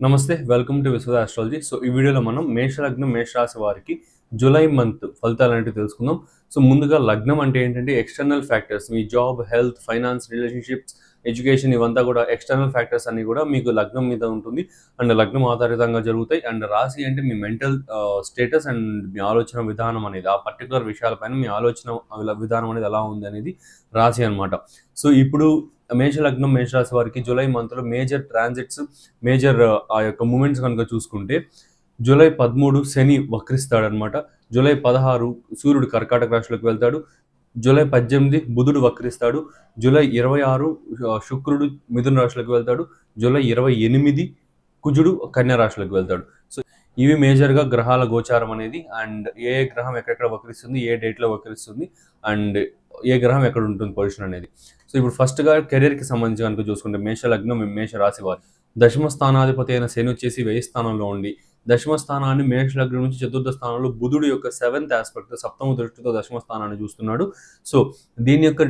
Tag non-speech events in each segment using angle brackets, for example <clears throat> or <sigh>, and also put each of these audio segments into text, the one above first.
నమస్తే welcome to Vishwada astrology so ఈ వీడియోలో మనం మేష లగ్నం మేష రాశి వారికి జూలై మంత్ ఫలితాలు అంటే తెలుసుకుందాం. సో ముందుగా లగ్నం అంటే ఏంటంటే ఎక్స్టర్నల్ ఫ్యాక్టర్స్ మీ job health finance relationships education ఇవంతా కూడా ఎక్స్టర్నల్ ఫ్యాక్టర్స్ అన్ని కూడా మీకు లగ్నం మీద ఉంటుంది. అండ్ లగ్నం ఆధారితంగా జరుగుతాయి. అండ్ రాశి అంటే మీ మెంటల్ స్టేటస్ అండ్ మీ ఆలోచన విధానం అనేది ఆ పర్టికులర్ విషయాలపైన మీ ఆలోచన విధానం అనేది ఎలా ఉంది అనేది రాశి అనమాట సో ఇప్పుడు మేష లగ్నం మేష వారికి జూలై మంత్లో మేజర్ ట్రాన్సిట్స్ మేజర్ ఆ యొక్క మూమెంట్స్ కనుక చూసుకుంటే జూలై పదమూడు శని వక్రిస్తాడనమాట జూలై పదహారు సూర్యుడు కర్కాటక రాశిలోకి వెళ్తాడు. జూలై పద్దెనిమిది బుధుడు వక్రిస్తాడు. జూలై ఇరవై ఆరు శుక్రుడు మిథున రాశిలోకి వెళ్తాడు. జూలై ఇరవై ఎనిమిది కుజుడు కన్యా రాశిలోకి వెళ్తాడు. సో ఇవి మేజర్గా గ్రహాల గోచారం అనేది అండ్ ఏ గ్రహం ఎక్కడెక్కడ వక్రిస్తుంది ఏ డేట్లో వక్రిస్తుంది అండ్ ఏ గ్రహం ఎక్కడ ఉంటుంది పొజిషన్ అనేది. సో ఇప్పుడు ఫస్ట్గా కెరీర్కి సంబంధించి కనుక చూసుకుంటే మేష లగ్నం మేష రాశి వారు. దశమ స్థానాధిపతి అయిన శని వచ్చేసి వెయ్యి స్థానంలో ఉండి దశమ స్థానాన్ని మేష లగ్నం నుంచి చతుర్థ స్థానంలో బుధుడు యొక్క సెవెంత్ ఆస్పెక్ట్ సప్తమ దృష్టితో దశమ స్థానాన్ని చూస్తున్నాడు. సో దీని యొక్క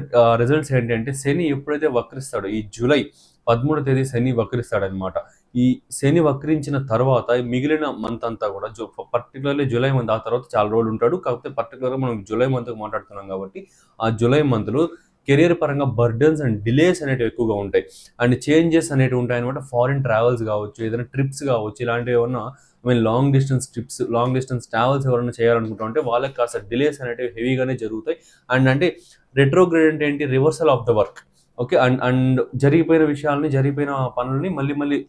రిజల్ట్స్ ఏంటంటే శని ఎప్పుడైతే వక్రిస్తాడో ఈ జూలై పదమూడో తేదీ శని వక్రిస్తాడనమాట ఈ శని వక్రించిన తర్వాత మిగిలిన మంత్ అంతా కూడా జూ పర్టికులర్లీ జూలై మంత్ ఆ తర్వాత చాలా రోజులు ఉంటాడు. కాకపోతే పర్టికులర్గా మనం జూలై మంత్ మాట్లాడుతున్నాం కాబట్టి ఆ జూలై మంత్లో కెరియర్ పరంగా బర్డన్స్ అండ్ డిలేస్ అనేటివి ఎక్కువగా ఉంటాయి. అండ్ చేంజెస్ అనేటివి ఉంటాయి అనమాట ఫారిన్ ట్రావెల్స్ కావచ్చు ఏదైనా ట్రిప్స్ కావచ్చు ఇలాంటివి ఏమన్నా I mean long distance trips long distance travels ఎవరైనా చేయాలనుకుంటా ఉంటే వాళ్ళకి కాస్త డిలేస్ అనేటివి హెవీగానే జరుగుతాయి. అండ్ అంటే రెట్రోగ్రేడ్ అంటే ఏంటి? Reversal of the work okay and and జరిగిపోయిన విషయాలని జరిగిపోయిన పనులని మళ్ళీ మళ్ళీ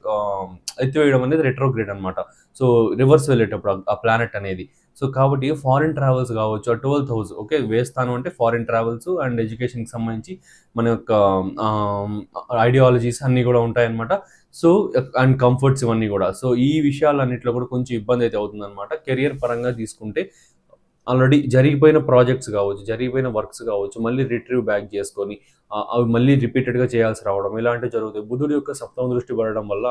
ఎత్తివేయడం అనేది రెట్రోగ్రేడ్ అనమాట సో రివర్స్ వెళ్ళేటప్పుడు ఆ- ప్లానెట్ అనేది. సో కాబట్టి ఫారిన్ ట్రావెల్స్ కావచ్చు ట్వెల్త్ హౌస్ ఓకే వేస్తాను అంటే ఫారిన్ ట్రావెల్స్ అండ్ ఎడ్యుకేషన్కి సంబంధించి మన యొక్క ఐడియాలజీస్ అన్నీ కూడా ఉంటాయన్నమాట. సో అండ్ కంఫర్ట్స్ ఇవన్నీ కూడా. సో ఈ విషయాలన్నింటిలో కూడా కొంచెం ఇబ్బంది అయితే అవుతుందన్నమాట. కెరియర్ పరంగా తీసుకుంటే ఆల్రెడీ జరిగిపోయిన ప్రాజెక్ట్స్ కావచ్చు జరిగిపోయిన వర్క్స్ కావచ్చు మళ్ళీ రిట్రీవ్ బ్యాక్ చేసుకొని అవి మళ్ళీ రిపీటెడ్గా చేయాల్సి రావడం ఇలాంటివి జరుగుతాయి. బుధుడు యొక్క సప్తమ దృష్టి పడడం వల్ల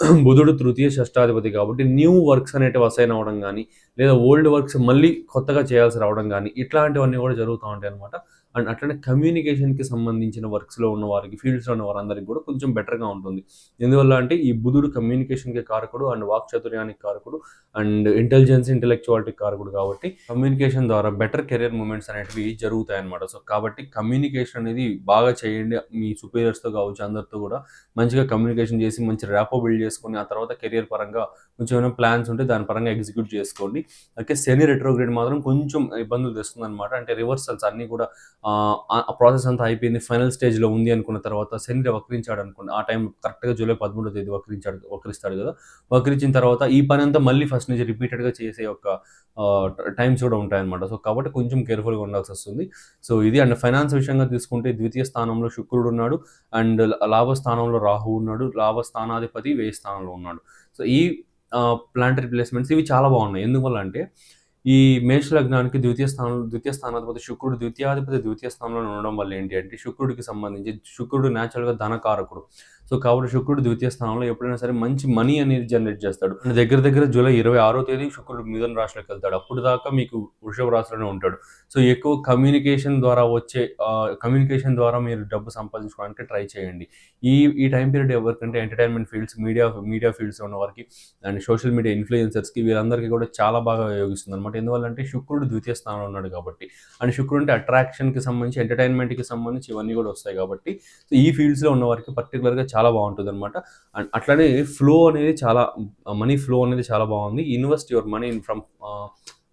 <clears throat> బుధుడు తృతీయ షష్టాధిపతి కాబట్టి న్యూ వర్క్స్ అనేటివి అసైన్ అవ్వడం కానీ లేదా ఓల్డ్ వర్క్స్ మళ్ళీ కొత్తగా చేయాల్సి రావడం కానీ ఇట్లాంటివన్నీ కూడా జరుగుతూ ఉంటాయి అనమాట అండ్ అట్లనే కమ్యూనికేషన్కి సంబంధించిన వర్క్స్లో ఉన్న వారికి ఫీల్డ్స్లో ఉన్న వారందరికీ కూడా కొంచెం బెటర్గా ఉంటుంది. ఎందువల్ల అంటే ఈ బుధుడు కమ్యూనికేషన్కి కారకుడు అండ్ వాక్ చతుర్యానికి కారకుడు అండ్ ఇంటెలిజెన్స్ ఇంటెలెక్చువాలిటీ కారకుడు కాబట్టి కమ్యూనికేషన్ ద్వారా బెటర్ కెరియర్ మూమెంట్స్ అనేటివి జరుగుతాయి అనమాట సో కాబట్టి కమ్యూనికేషన్ అనేది బాగా చేయండి. మీ సుపీరియర్స్తో కావచ్చు అందరితో కూడా మంచిగా కమ్యూనికేషన్ చేసి మంచి ర్యాపో బిల్డ్ చేసుకొని ఆ తర్వాత కెరియర్ పరంగా కొంచెం ఏమైనా ప్లాన్స్ ఉంటే దాని పరంగా ఎగ్జిక్యూట్ చేసుకోండి. ఓకే శని రెట్రోగ్రేడ్ మాత్రం కొంచెం ఇబ్బందులు తెస్తుంది అనమాట అంటే రివర్సల్స్ అన్నీ కూడా ఆ ప్రాసెస్ అంతా అయిపోయింది. ఫైనల్ స్టేజ్లో ఉంది అనుకున్న తర్వాత శని వక్రించాడు అనుకోండి ఆ టైం కరెక్ట్గా జూలై పదమూడో తేదీ వక్రించాడు వక్రిస్తాడు కదా. వక్రించిన తర్వాత ఈ పని అంతా మళ్ళీ ఫస్ట్ నుంచి రిపీటెడ్గా చేసే ఒక టైమ్స్ కూడా ఉంటాయన్నమాట. సో కాబట్టి కొంచెం కేర్ఫుల్గా ఉండాల్సి వస్తుంది. సో ఇది అండ్ ఫైనాన్స్ విషయంగా తీసుకుంటే ద్వితీయ స్థానంలో శుక్రుడు ఉన్నాడు అండ్ లాభ స్థానంలో రాహు ఉన్నాడు లాభ స్థానాధిపతి వేయి స్థానంలో ఉన్నాడు. సో ఈ ప్లాంట్ రిప్లేస్మెంట్స్ ఇవి చాలా బాగున్నాయి. ఎందువల్ల అంటే ఈ మేష లగ్నానికి ద్వితీయ స్థానం ద్వితీయ స్థానాధిపతి శుక్రుడు ద్వితీయాధిపతి ద్వితీయ స్థానంలో ఉండడం వల్ల ఏంటి అంటే శుక్రుడికి సంబంధించి శుక్రుడు న్యాచురల్గా ధనకారకుడు. సో కాబట్టి శుక్రుడు ద్వితీయ స్థానంలో ఎప్పుడైనా సరే మంచి మనీ అనేది జనరేట్ చేస్తాడు. దగ్గర దగ్గర జూలై ఇరవై ఆరో తేదీ శుక్రుడు మిథున రాశిలోకి వెళ్తాడు. అప్పుడు దాకా మీకు వృషభ రాశిలోనే ఉంటాడు. సో ఎక్కువ కమ్యూనికేషన్ ద్వారా వచ్చే కమ్యూనికేషన్ ద్వారా మీరు డబ్బు సంపాదించుకోవడానికి ట్రై చేయండి. ఈ ఈ టైం పీరియడ్ ఎవరికంటే entertainment fields media media fields ఉన్న వారికి అండ్ సోషల్ మీడియా ఇన్ఫ్లుయెన్సర్స్కి వీరందరికీ కూడా చాలా బాగా ఉపయోగిస్తుంది అనమాట ఎందువల్లంటే శుక్రుడు ద్వితీయ స్థానంలో ఉన్నాడు కాబట్టి అండ్ శుక్రుడు అంటే అట్రాక్షన్కి సంబంధించి ఎంటర్టైన్మెంట్కి సంబంధించి ఇవన్నీ కూడా వస్తాయి కాబట్టి సో ఈ ఫీల్డ్స్లో ఉన్న వారికి పర్టికులర్గా చాలా బాగుంటుంది అనమాట అండ్ అట్లనే ఫ్లో అనేది చాలా మనీ ఫ్లో అనేది చాలా బాగుంది. Invest your money in from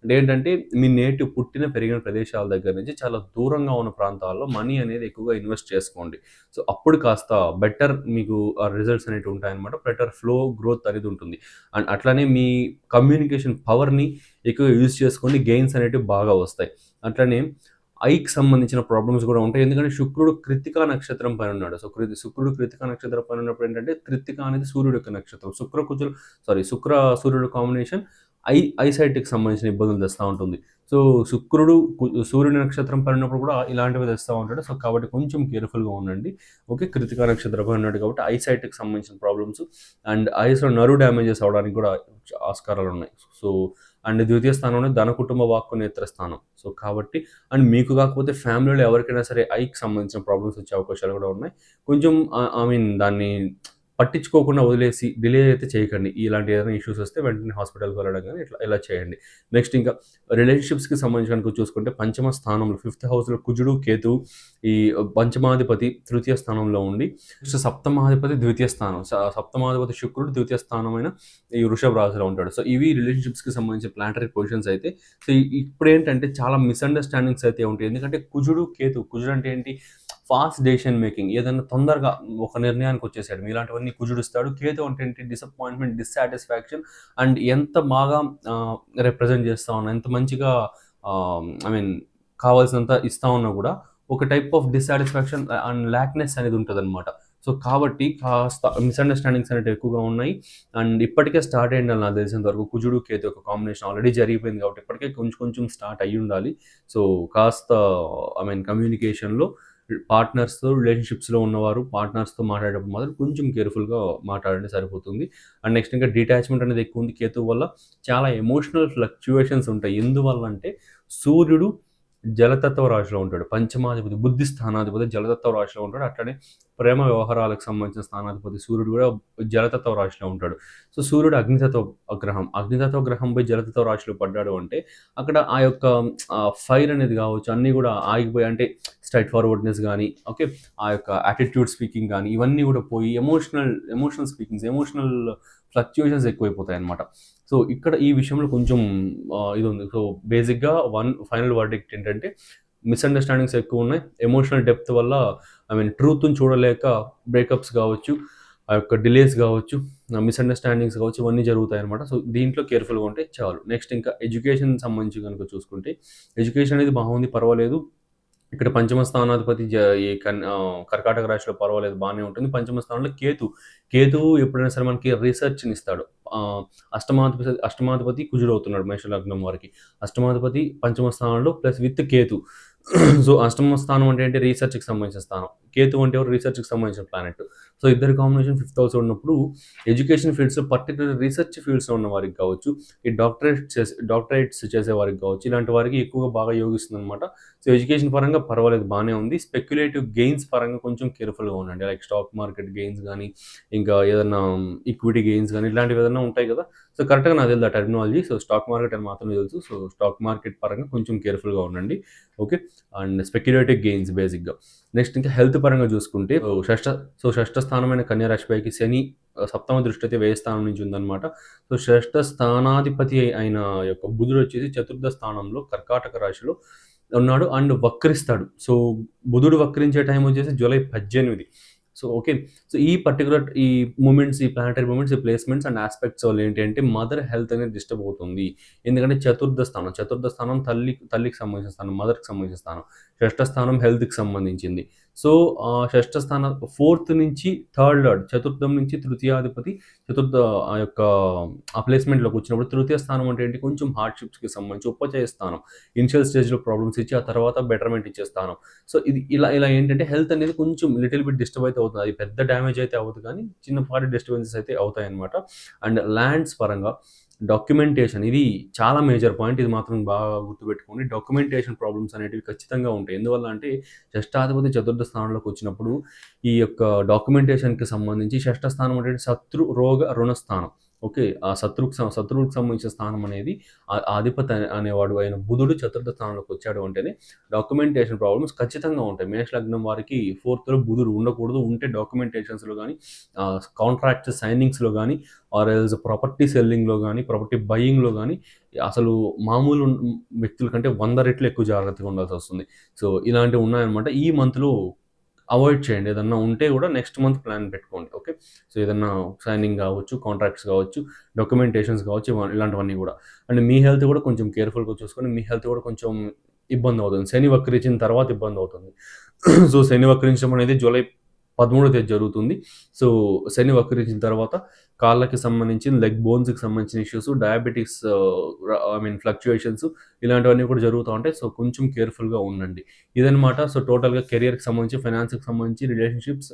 అంటే ఏంటంటే మీ నేటివ్ పుట్టిన పెరిగిన ప్రదేశాల దగ్గర నుంచి చాలా దూరంగా ఉన్న ప్రాంతాల్లో మనీ అనేది ఎక్కువగా ఇన్వెస్ట్ చేసుకోండి. సో అప్పుడు కాస్త బెటర్ మీకు రిజల్ట్స్ అనేవి ఉంటాయన్నమాట. బెటర్ ఫ్లో గ్రోత్ అనేది ఉంటుంది. అండ్ అట్లానే మీ కమ్యూనికేషన్ పవర్ని ఎక్కువగా యూజ్ చేసుకొని గెయిన్స్ అనేటివి బాగా వస్తాయి. అట్లనే ఐకి సంబంధించిన ప్రాబ్లమ్స్ కూడా ఉంటాయి. ఎందుకంటే శుక్రుడు కృతికా నక్షత్రం పైన ఉన్నాడు. సో కృతి శుక్రుడు కృతికా నక్షత్రం పైన ఉన్నప్పుడు ఏంటంటే కృతిక అనేది సూర్యుడు యొక్క నక్షత్రం. శుక్ర కుజులు సారీ శుక్ర సూర్యుడు కాంబినేషన్ ఐ ఐసైట్కి సంబంధించిన ఇబ్బందులు తెస్తూ ఉంటుంది. సో శుక్రుడు కు- సూర్యుడి నక్షత్రం పైన ఉన్నప్పుడు కూడా ఇలాంటివి తెస్తూ ఉంటాడు. సో కాబట్టి కొంచెం కేర్ఫుల్గా ఉండండి. ఓకే కృతికా నక్షత్రం పైన ఉన్నాడు కాబట్టి ఐసైట్కి సంబంధించిన ప్రాబ్లమ్స్ అండ్ ఐస్లో నరు డ్యామేజెస్ అవడానికి కూడా ఆస్కారాలు ఉన్నాయి. సో అండ్ ద్వితీయ స్థానంలో ధన కుటుంబ వాక్కు నేత్ర స్థానం సో కాబట్టి అండ్ మీకు కాకపోతే ఫ్యామిలీలో ఎవరికైనా సరే ఐకి సంబంధించిన ప్రాబ్లమ్స్ వచ్చే అవకాశాలు కూడా ఉన్నాయి. కొంచెం ఐ మీన్ దాన్ని పట్టించుకోకుండా వదిలేసి డిలే అయితే చేయకండి. ఇలాంటి ఏదైనా ఇష్యూస్ వస్తే వెంటనే హాస్పిటల్కి వెళ్ళడం కానీ ఇట్లా ఇలా చేయండి. నెక్స్ట్ ఇంకా రిలేషన్షిప్స్కి సంబంధించిన చూసుకుంటే పంచమ స్థానంలో ఫిఫ్త్ హౌస్లో కుజుడు కేతు ఈ పంచమాధిపతి తృతీయ స్థానంలో ఉండి సో సప్తమాధిపతి ద్వితీయ స్థానం. సప్తమాధిపతి శుక్రుడు ద్వితీయ స్థానమైన ఈ వృషభ రాశిలో ఉంటాడు. సో ఇవి రిలేషన్షిప్స్కి సంబంధించి ప్లానటరీ పొజిషన్స్ అయితే సో ఇప్పుడు ఏంటంటే చాలా మిస్అండర్స్టాండింగ్స్ అయితే ఉంటాయి. ఎందుకంటే కుజుడు కేతు కుజుడు అంటే ఏంటి? ఫాస్ట్ డెసిషన్ మేకింగ్ ఏదైనా తొందరగా ఒక నిర్ణయానికి వచ్చేసాడు మీలాంటివన్నీ కుజుడుస్తాడు కేతు అంటే ఏంటి డిసప్పాయింట్మెంట్ డిస్సాటిస్ఫాక్షన్ అండ్ ఎంత బాగా రిప్రజెంట్ చేస్తా ఉన్నా ఎంత మంచిగా ఐ మీన్ కావాల్సినంత ఇస్తా ఉన్నా కూడా ఒక type of dissatisfaction and lackness అనేది ఉంటుంది అనమాట సో కాబట్టి కాస్త మిస్అండర్స్టాండింగ్స్ అనేవి ఎక్కువగా ఉన్నాయి. అండ్ ఇప్పటికే స్టార్ట్ అయ్యింది నాకు తెలిసినంత వరకు కుజుడు కేతు ఒక కాంబినేషన్ ఆల్రెడీ జరిగిపోయింది కాబట్టి ఇప్పటికే కొంచెం కొంచెం స్టార్ట్ అయ్యి ఉండాలి. సో కాస్త ఐ మీన్ కమ్యూనికేషన్లో పార్ట్నర్స్తో రిలేషన్షిప్స్లో ఉన్నవారు పార్ట్నర్స్తో మాట్లాడేటప్పుడు మాత్రం కొంచెం కేర్ఫుల్గా మాట్లాడండి సరిపోతుంది. అండ్ నెక్స్ట్ ఇంకా డిటాచ్మెంట్ అనేది ఎక్కువ ఉంది. కేతు వల్ల చాలా ఎమోషనల్ ఫ్లక్చువేషన్స్ ఉంటాయి. ఎందువల్ల అంటే సూర్యుడు జలతత్వ రాశిలో ఉంటాడు. పంచమాధిపతి బుద్ధి స్థానాధిపతి జలతత్వ రాశిలో ఉంటాడు. అట్లనే ప్రేమ వ్యవహారాలకు సంబంధించిన స్థానాధిపతి సూర్యుడు కూడా జలతత్వ రాశిలో ఉంటాడు. సో సూర్యుడు అగ్నితత్వ గ్రహం. అగ్నితత్వ గ్రహం పోయి జలతత్వ రాశిలో పడ్డాడు అంటే అక్కడ ఆ యొక్క ఫైర్ అనేది కావచ్చు అన్నీ కూడా ఆగిపోయి అంటే స్ట్రైట్ ఫార్వర్డ్నెస్ కానీ ఓకే ఆ యొక్క యాటిట్యూడ్ స్పీకింగ్ కానీ ఇవన్నీ కూడా పోయి emotional emotional speakings emotional fluctuations ఎక్కువైపోతాయి అనమాట సో ఇక్కడ ఈ విషయంలో కొంచెం ఇది ఉంది సో బేసిక్గా వన్ ఫైనల్ వర్డిక్ట్ ఏంటంటే మిస్అండర్స్టాండింగ్స్ ఎక్కువ ఉన్నాయి. ఎమోషనల్ డెప్త్ వల్ల ఐ మీన్ ట్రూత్ని చూడలేక బ్రేకప్స్ కావచ్చు ఆ యొక్క డిలేస్ కావచ్చు మిస్అండర్స్టాండింగ్స్ కావచ్చు ఇవన్నీ జరుగుతాయి అనమాట సో దీంట్లో కేర్ఫుల్గా ఉంటే చాలు. నెక్స్ట్ ఇంకా ఎడ్యుకేషన్ సంబంధించి కనుక చూసుకుంటే ఎడ్యుకేషన్ అనేది బాగుంది పర్వాలేదు. ఇక్కడ పంచమ స్థానాధిపతి ఈ కర్కాటక రాశిలో పర్వాలేదు బాగానే ఉంటుంది. పంచమ స్థానంలో కేతు. కేతు ఎప్పుడైనా సరే మనకి రీసెర్చ్ని ఇస్తాడు. అష్టమాధిపతి అష్టమాధిపతి కుజుడు అవుతున్నాడు మేష లగ్నం వారికి. అష్టమాధిపతి పంచమ స్థానంలో ప్లస్ విత్ కేతు. సో అష్టమ స్థానం అంటే ఏంటి? రీసెర్చ్కి సంబంధించిన స్థానం. కేతు అంటే ఎవరు? రీసెర్చ్కి సంబంధించిన ప్లానెట్ సో ఇద్దరు కాంబినేషన్ ఫిఫ్త్ హౌస్ ఉన్నప్పుడు ఎడ్యుకేషన్ ఫీల్డ్స్ పర్టికులర్ రీసెర్చ్ ఫీల్డ్స్లో ఉన్న వారికి కావచ్చు ఈ డాక్టరేట్ చేసే డాక్టరేట్స్ చేసే వారికి కావచ్చు ఇలాంటి వారికి ఎక్కువగా బాగా యోగిస్తుంది అనమాట సో ఎడ్యుకేషన్ పరంగా పర్వాలేదు బాగానే ఉంది. స్పెక్యులేటివ్ గెయిన్స్ పరంగా కొంచెం కేర్ఫుల్గా ఉండండి. లైక్ స్టాక్ మార్కెట్ గెయిన్స్ కానీ ఇంకా ఏదైనా ఈక్విటీ గెయిన్స్ కానీ ఇలాంటివి ఏదైనా ఉంటాయి కదా. సో కరెక్ట్గా నాకు తెలుసు ఆ టెక్నాలజీ సో స్టాక్ మార్కెట్ అని మాత్రమే తెలుసు. సో స్టాక్ మార్కెట్ పరంగా కొంచెం కేర్ఫుల్గా ఉండండి. ఓకే అండ్ స్పెక్యులేటివ్ గెయిన్స్ బేసిక్గా నెక్స్ట్ ఇంకా హెల్త్ పరంగా చూసుకుంటే షష్ట సో షష్ట స్థానమైన కన్యా రాశిపైకి శని సప్తమ దృష్టి అయితే వ్యయ స్థానం నుంచి ఉందన్నమాట. సో షష్ఠ స్థానాధిపతి అయిన యొక్క బుధుడు వచ్చేసి చతుర్థ స్థానంలో కర్కాటక రాశిలో ఉన్నాడు. అండ్ వక్రిస్తాడు. సో బుధుడు వక్రించే టైం వచ్చేసి జూలై పద్దెనిమిది. So okay. సో ఈ పర్టికులర్ ఈ మూమెంట్స్ ఈ ప్లానటరీ మూమెంట్స్ ఈ ప్లేస్మెంట్స్ అండ్ ఆస్పెక్ట్స్ వల్ల ఏంటి అంటే మదర్ హెల్త్ అనేది డిస్టర్బ్ అవుతుంది. ఎందుకంటే చతుర్థ స్థానం చతుర్థ స్థానం తల్లి తల్లికి సంబంధించిన స్థానం మదర్కి సంబంధించిన స్థానం షష్ఠ స్థానం హెల్త్కి సంబంధించింది. సో షష్ఠ స్థాన ఫోర్త్ నుంచి థర్డ్ లార్డ్ చతుర్థం నుంచి తృతీయాధిపతి చతుర్థ ఆ యొక్క ఆ ప్లేస్మెంట్లోకి వచ్చినప్పుడు తృతీయ స్థానం అంటే ఏంటి? కొంచెం హార్డ్షిప్స్కి సంబంధించి ఉపచయ స్థానం. ఇనిషియల్ స్టేజ్లో ప్రాబ్లమ్స్ ఇచ్చి ఆ తర్వాత బెటర్మెంట్ ఇచ్చే స్థానం. సో ఇది ఇలా ఇలా ఏంటంటే హెల్త్ అనేది కొంచెం లిటిల్ బిట్ డిస్టర్బ్ అయితే అవుతుంది. అది పెద్ద డ్యామేజ్ అయితే అవ్వదు కానీ చిన్నపాటి డిస్టర్బెన్సెస్ అయితే అవుతాయి అనమాట అండ్ ల్యాండ్స్ పరంగా డాక్యుమెంటేషన్. ఇది చాలా మేజర్ పాయింట్. ఇది మాత్రం బాగా గుర్తుపెట్టుకోండి. డాక్యుమెంటేషన్ ప్రాబ్లమ్స్ అనేటివి ఖచ్చితంగా ఉంటాయి. ఎందువల్ల అంటే షష్టాధిపతి చతుర్థ స్థానంలోకి వచ్చినప్పుడు ఈ యొక్క డాక్యుమెంటేషన్కి సంబంధించి షష్ఠ స్థానం అంటే శత్రు రోగ రుణ స్థానం. ఓకే ఆ శత్రువుకి సం- శత్రువుకి సంబంధించిన స్థానం అనేది ఆధిపతి అనేవాడు అయిన బుధుడు చతుర్థ స్థానంలోకి వచ్చాడు అంటేనే డాక్యుమెంటేషన్ ప్రాబ్లమ్స్ ఖచ్చితంగా ఉంటాయి. మేష లగ్నం వారికి ఫోర్త్లో బుధుడు ఉండకూడదు. ఉంటే డాక్యుమెంటేషన్స్లో కానీ కాంట్రాక్ట్ సైనింగ్స్లో కానీ ఆర్ ఎల్స్ ప్రాపర్టీ సెల్లింగ్లో కానీ ప్రాపర్టీ బయింగ్లో కానీ అసలు మామూలు వ్యక్తుల కంటే వంద రెట్లు ఎక్కువ జాగ్రత్తగా ఉండాల్సి వస్తుంది. సో ఇలాంటివి ఉన్నాయన్నమాట. ఈ మంత్లో అవాయిడ్ చేయండి. ఏదన్నా ఉంటే కూడా నెక్స్ట్ మంత్ ప్లాన్ పెట్టుకోండి. ఓకే సో ఏదన్నా సైనింగ్ కావచ్చు కాంట్రాక్ట్స్ కావచ్చు డాక్యుమెంటేషన్స్ కావచ్చు ఇలాంటివన్నీ కూడా. అండ్ మీ హెల్త్ కూడా కొంచెం కేర్ఫుల్గా చూసుకొని మీ హెల్త్ కూడా కొంచెం ఇబ్బంది అవుతుంది. శని వక్రించిన తర్వాత ఇబ్బంది అవుతుంది. <clears throat> సో శని వక్రించడం అనేది జూలై పదమూడో తేదీ జరుగుతుంది. సో శని వక్రించిన తర్వాత కాళ్ళకి సంబంధించిన లెగ్ బోన్స్కి సంబంధించిన issues diabetics I mean fluctuations ఇలాంటివన్నీ కూడా జరుగుతూ ఉంటాయి. సో కొంచెం కేర్ఫుల్గా ఉండండి. ఇదనమాట సో టోటల్గా కెరియర్కి సంబంధించి ఫైనాన్స్కి సంబంధించి రిలేషన్షిప్స్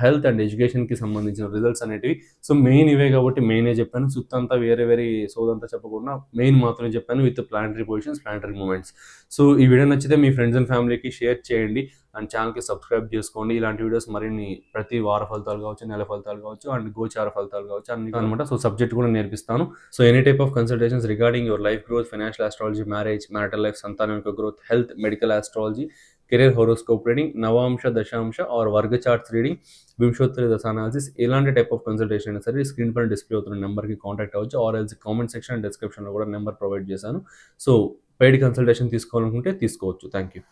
హెల్త్ అండ్ ఎడ్యుకేషన్కి సంబంధించిన రిజల్ట్స్ అనేటివి. సో మెయిన్ ఇవే కాబట్టి మెయినే చెప్పాను. సుత్తంతా వేరే వేరే సోదంతా చెప్పకుండా మెయిన్ మాత్రమే చెప్పాను with planetary positions planetary moments so ఈ వీడియో నచ్చితే మీ ఫ్రెండ్స్ అండ్ ఫ్యామిలీకి షేర్ చేయండి అండ్ ఛానల్కి సబ్స్క్రైబ్ చేసుకోండి. ఇలాంటి వీడియోస్ మరిన్ని ప్రతి వార ఫలితాలు కావచ్చు నెల ఫలితాలు కావచ్చు అండ్ గోచార ఫలితాలు కావచ్చు అన్ని అనమాట సో సబ్జెక్ట్ కూడా నేర్పిస్తాను. So any type of consultations regarding your life growth financial astrology marriage marital life సంతానం యొక్క growth health medical astrology career horoscope reading navamsa dasamsa or వర్గ చార్ట్స్ రీడింగ్ వింశోత్తరి దశానాలిసిస్ ఎలాంటి టైప్ ఆఫ్ కన్సల్టేషన్ అయినా సరే screen పైన display అవుతున్న నెంబర్కి contact అవ్వచ్చు. ఆర్ ఎల్స్ కామెంట్ సెక్షన్ డిస్క్రిప్షన్లో కూడా నెంబర్ ప్రొవైడ్ చేశాను. సో పెయిడ్ కన్సల్టేషన్ తీసుకోవాలనుకుంటే తీసుకోవచ్చు. Thank you.